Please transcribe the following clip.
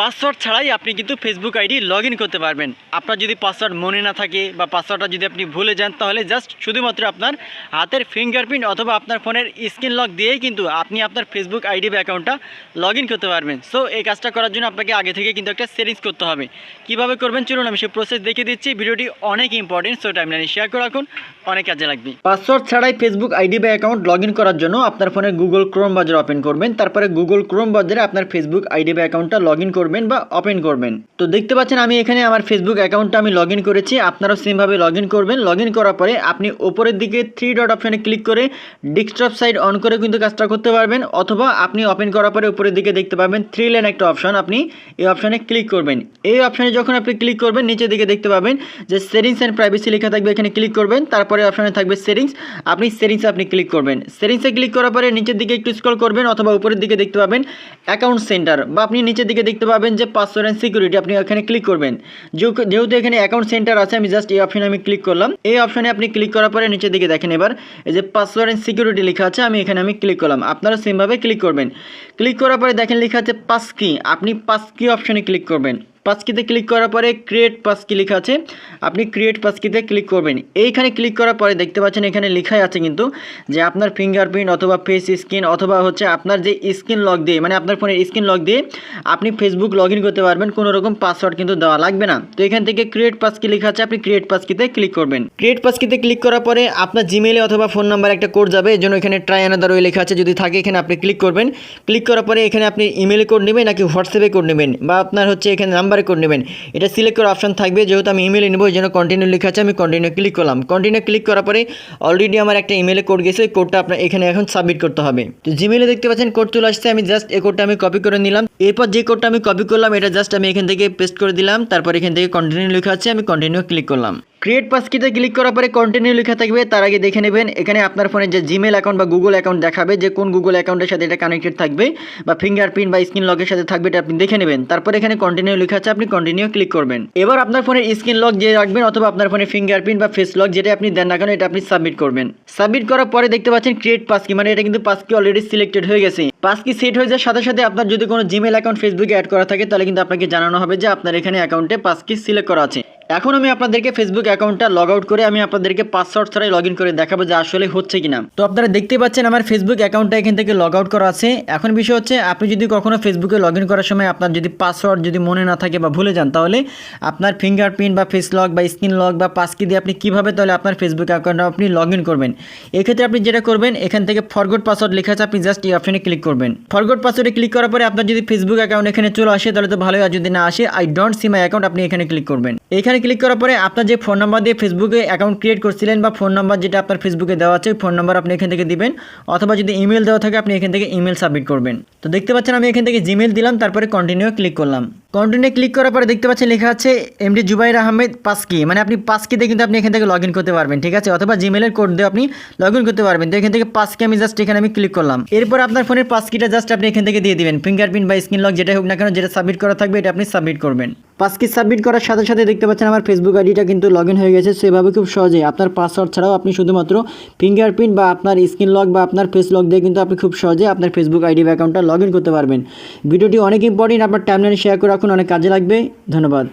Password ছাড়াই আপনি কিন্তু ফেসবুক আইডি লগ করতে পারবেন। আপনার যদি পাসওয়ার্ড মনে না থাকে বা পাসওয়ার্ডটা যদি আপনি ভুলে যান, তাহলে জাস্ট শুধুমাত্র আপনার হাতের ফিঙ্গারপ্রিন্ট অথবা আপনার ফোনের স্ক্রিন লক দিয়েই কিন্তু আপনি আপনার ফেসবুক আইডি বা অ্যাকাউন্টটা লগ করতে পারবেন। সো এই কাজটা করার জন্য আপনাকে আগে থেকে কিন্তু একটা সেটিংস করতে হবে। কীভাবে করবেন? চলুন, আমি সেই প্রসেস দেখিয়ে দিচ্ছি। ভিডিওটি অনেক ইম্পর্টেন্ট সো টাইমলাইনে শেয়ার করে রাখুন। অনেক কাজে লাগবে। পাসওয়ার্ড ছাড়াই ফেসবুক আইডি বা অ্যাকাউন্ট লগ করার জন্য আপনার ফোনে গুগল ক্রোম বাজার ওপেন করবেন। তারপরে গুগল ক্রোম বাজারে আপনার ফেসবুক আইডি বা অ্যাকাউন্টটা লগ ইন করবেন বা ওপেন করবেন। তো দেখতে পাচ্ছেন আমি এখানে আমার ফেসবুক অ্যাকাউন্টটা আমি লগ করেছি। আপনারাও সেমভাবে লগ করবেন। লগ করার পরে আপনি ওপরের দিকে থ্রি ডট অপশানে ক্লিক করে ডেস্কটপ সাইড অন করে কিন্তু কাজটা করতে পারবেন। অথবা আপনি ওপেন করার পরে উপরের দিকে দেখতে পাবেন থ্রি লেন একটা অপশন আপনি এই অপশানে ক্লিক করবেন। এই অপশানে যখন আপনি ক্লিক করবেন, নিচের দিকে দেখতে পাবেন যে সেটিংস অ্যান্ড প্রাইভেসি লেখা থাকবে এখানে ক্লিক করবেন। তারপরে অপশানে থাকবে সেটিংস আপনি সেটিংসে আপনি ক্লিক করবেন। সেটিংসে ক্লিক করার পরে নিচের দিকে একটু স্ক্রল করবেন অথবা উপরের দিকে দেখতে পাবেন অ্যাকাউন্ট সেন্টার বা আপনি নিচের দিকে দেখতে পাবেন যে পাসওয়ার্ড অ্যান্ড সিকিউরিটি আপনি এখানে ক্লিক করবেন। যেহেতু এখানে অ্যাকাউন্ট সেন্টার আছে, আমি জাস্ট এই অপশানে আমি ক্লিক করলাম। এই অপশানে আপনি ক্লিক করার পরে নিচের দিকে দেখেন এবার, এই যে পাসওয়ার্ড অ্যান্ড সিকিউরিটি লেখা আছে, আমি এখানে আমি ক্লিক করলাম। আপনারা সেমভাবে ক্লিক করবেন। ক্লিক করার পরে দেখেন লেখা আছে পাস কি আপনি পাস কি অপশানে ক্লিক করবেন। পাসকিতে ক্লিক করার পরে ক্রিয়েট পাসকি লেখা আছে। আপনি ক্রিয়েট পাসকিতে ক্লিক করবেন। এইখানে ক্লিক করার পরে দেখতে পাচ্ছেন এখানে লেখাই আছে কিন্তু যে আপনার ফিঙ্গারপ্রিন্ট অথবা ফেস স্ক্রিন অথবা হচ্ছে আপনার যে স্ক্রিন লক দিয়ে মানে আপনার ফোনের স্ক্রিন লক দিয়ে আপনি ফেসবুক লগ ইন করতে পারবেন। কোনো রকম পাসওয়ার্ড কিন্তু দেওয়া লাগবে না। তো এখান থেকে ক্রিয়েট পাসকি লেখা আছে, আপনি ক্রিয়েট পাসকিতে ক্লিক করবেন। ক্রিয়েট পাসকিতে ক্লিক করার পরে আপনার জিমেলে অথবা ফোন নাম্বার একটা কোড যাবে। এই জন্য এখানে ট্রাই আনাদার ওই লেখা আছে। যদি থাকে এখানে আপনি ক্লিক করবেন। ক্লিক করার পরে এখানে আপনি ইমেলে কোড নেবেন নাকি হোয়াটসঅ্যাপে কোড নেবেন বা আপনার হচ্ছে এখানে নাম্বারে কোড নেবেন। এটা সিলেক্ট করার অপশন থাকবে, যেহেতু আমি ইমেলে নেব যেন কন্টিনিউ লেখা আছে, আমি কন্টিনিউ ক্লিক করলাম। কন্টিনিউ ক্লিক করার পরে অলরেডি আমার একটা ইমেলে কোড গেছে, ওই কোডটা আপনার এখানে এখন সাবমিট করতে হবে। তো জিমেলে দেখতে পাচ্ছেন কোড চলে আসছে, আমি জাস্ট এই কোডটা আমি কপি করে নিলাম। এরপর যে কোডটা আমি কপি করলাম, এটা জাস্ট আমি এখান থেকে পেস্ট করে দিলাম, তারপর এখান থেকে কন্টিনিউ লেখা আছে, আমি কন্টিনিউ ক্লিক করলাম। ক্রিয়েট পাসকিতে ক্লিক করার পরে কন্টিনিউ লেখা থাকবে, তার আগে দেখে নেবেন, এখানে আপনার ফোনে যে জিমেল অ্যাকাউন্ট বা গুগল অ্যাকাউন্ট দেখাবে, যে কোন গুগল অ্যাকাউন্টের সাথে এটা কানেক্টেড থাকবে, বা ফিঙ্গারপ্রিন্ট বা স্ক্রিন লকের সাথে থাকবে এটা আপনি দেখে নেবেন, তারপর এখানে কন্টিনিউ লেখা আছে, আপনি কন্টিনিউ ক্লিক করবেন। এবার আপনার ফোনের স্ক্রিন লক যে রাখবেন, অথবা আপনার ফোনের ফিঙ্গারপ্রিন্ট বা ফেস লক যেটা আপনি দেন না কেন, এটা আপনি সাবমিট করবেন। সাবমিট করার পরে দেখতে পাচ্ছেন ক্রিয়েট পাসকি মানে এটা কিন্তু পাসকি অলরেডি সিলেক্টেড হয়ে গেছে। পাসকি সেট হয়ে যাওয়ার সাথে সাথে আপনার যদি কোনো জিমেল অ্যাকাউন্ট ফেসবুকে অ্যাড করা থাকে, তাহলে কিন্তু আপনাকে জানানো হবে যে আপনার এখানে অ্যাকাউন্টে পাসকি সিলেক্ট করা আছে। এখন আমি আপনাদেরকে ফেসবুক অ্যাকাউন্টটা লগ আউট করে আমি আপনাদেরকে পাসওয়ার্ড ছাড়াই লগ ইন করে দেখাবো যে আসলে হচ্ছে কিনা। তো আপনারা দেখতে পাচ্ছেন আমার ফেসবুক অ্যাকাউন্টটা এখান থেকে লগ আউট করা আছে। এখন বিষয় হচ্ছে, আপনি যদি কখনো ফেসবুকে লগ করার সময় আপনার যদি পাসওয়ার্ড যদি মনে না থাকে বা ভুলে যান, তাহলে আপনার ফিঙ্গারপ্রিন্ট বা ফেস লক বা স্ক্রিন লক বা পাসকি দিয়ে আপনি কীভাবে তাহলে আপনার ফেসবুক অ্যাকাউন্টটা আপনি লগ করবেন? এক্ষেত্রে আপনি যেটা করবেন, এখান থেকে ফরগোড পাসওয়ার্ড লেখা আছে, আপনি জাস্ট এই অপশনে ক্লিক করবেন। ফরগোড পাসওয়ার্ডে ক্লিক করার পরে আপনার যদি ফেসবুক অ্যাকাউন্ট এখানে চলে আসে, তাহলে তো ভালোই আর যদি না আসে I don't see my account আপনি এখানে ক্লিক করবেন। এখানে ক্লিক করার পরে আপনার যে ফোন নাম্বার দিয়ে ফেসবুকে অ্যাকাউন্ট ক্রিয়েট করছিলেন বা ফোন নাম্বার যেটা আপনার ফেসবুকে দেওয়া আছে ফোন নাম্বার আপনি এখান থেকে দিবেন। অথবা যদি ইমেল দেওয়া থাকে, আপনি এখান থেকে ইমেল সাবমিট করবেন। তো দেখতে পাচ্ছেন, আমি এখান থেকে জিমেল দিলাম, তারপরে কন্টিনিউ ক্লিক করলাম। কন্টিনিউ ক্লিক করার পরে দেখতে পাচ্ছেন লেখা আছে এমডি জুবাইর আহমেদ পাসকি। মানে আপনি পাসকিতে কিন্তু আপনি এখান থেকে লগ করতে পারবেন, ঠিক আছে? অথবা জিমেলের কোড দিয়ে আপনি লগ করতে পারবেন। তো এখান থেকে পাসকি আমি জাস্ট এখানে আমি ক্লিক করলাম। এরপর আপনার ফোনের পাসকিটা জাস্ট আপনি এখান থেকে দিয়ে দিবেন। ফিঙ্গারপ্রিন্ট বা স্ক্রিন লক যেটা হোক না কেন, যেটা সাবমিট করা থাকবে, এটা আপনি সাবমিট করবেন। পাসকি সাবমিট করার সাথে সাথে দেখতে পাচ্ছেন আমার ফেসবুক আইডিটা কিন্তু লগ হয়ে গেছে। সেভাবে খুব সহজে আপনার পাসওয়ার্ড ছাড়াও আপনি শুধুমাত্র ফিঙ্গারপ্রিন্ট বা আপনার স্ক্রিন লক বা আপনার ফেস লক দিয়ে কিন্তু আপনি খুব সহজে আপনার ফেসবুক আইডি বা অ্যাকাউন্টটা লগ করতে পারবেন। ভিডিওটি অনেক ইম্পর্টেন্ট আপনার টাইমলাইনে শেয়ার করে রাখুন। অনেক কাজে লাগবে। ধন্যবাদ।